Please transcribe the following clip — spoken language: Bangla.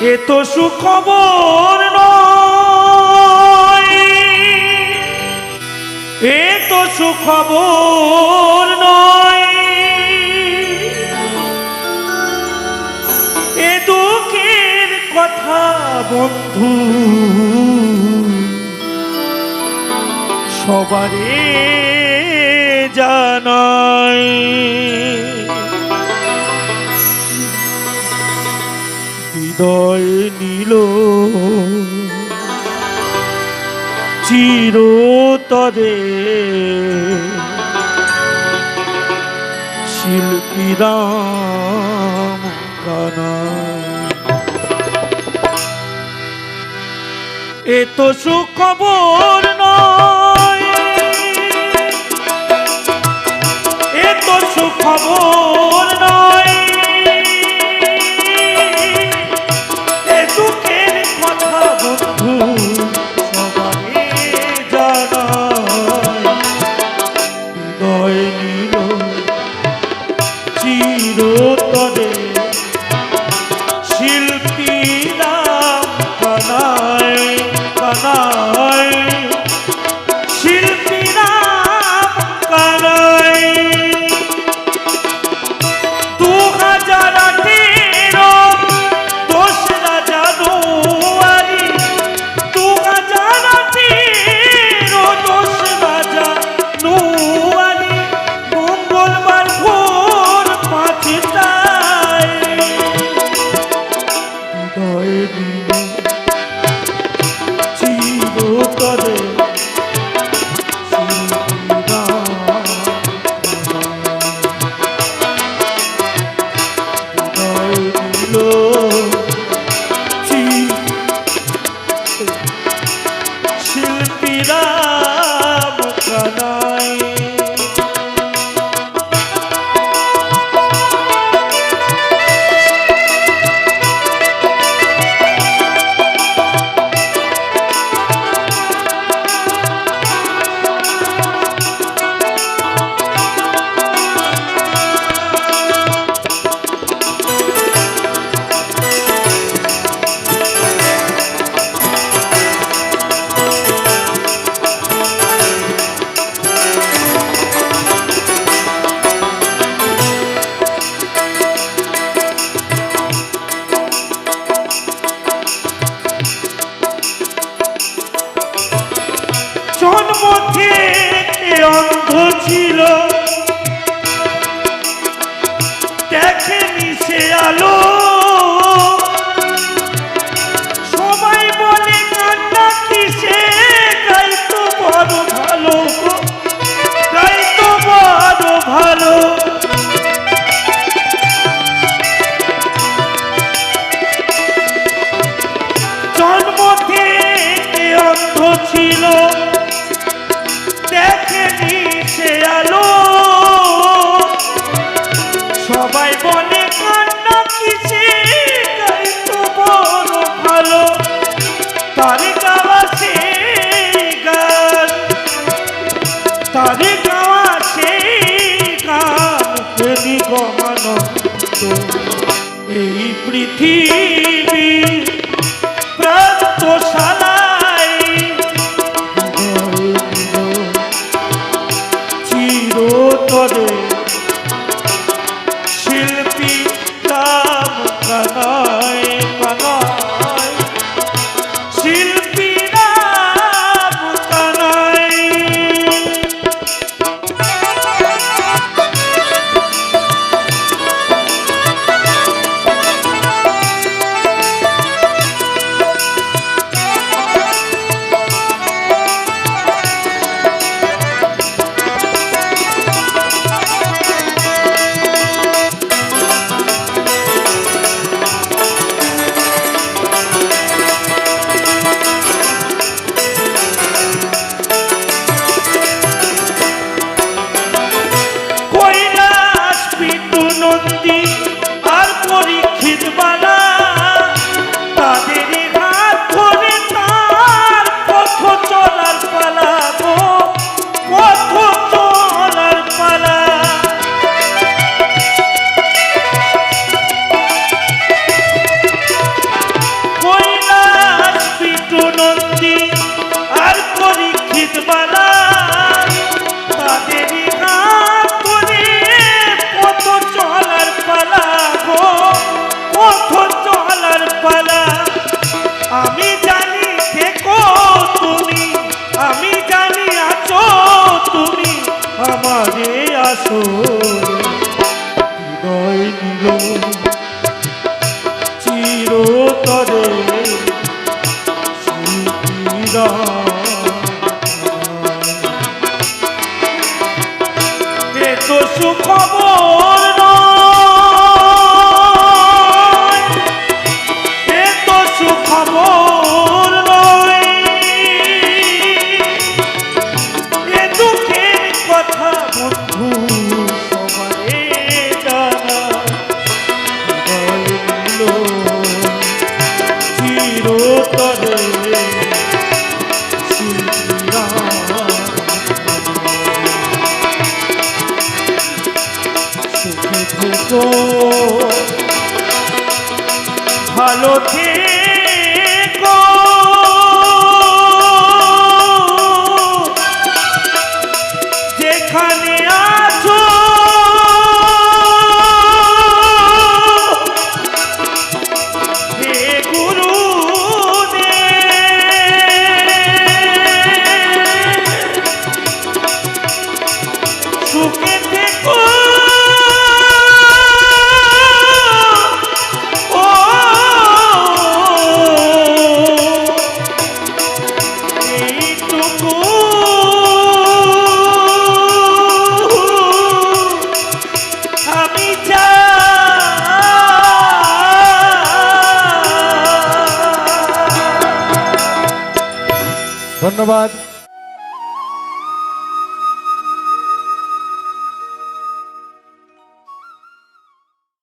এ তো সুখবর নয়। এ তো সুখবর নয়। এ দুঃখের কথা বন্ধু সবারে জানাই। হৃদয় নীল। চিরতরে শিল্পীরাম কানাই এ তো সুখবর নয়। শিল্পী পথে ছিল। আলো। তারি গাওয়া সেই গান। তারি গাওয়া সেই গান এই পৃথিবী donde সুখবর ধন্যবাদ।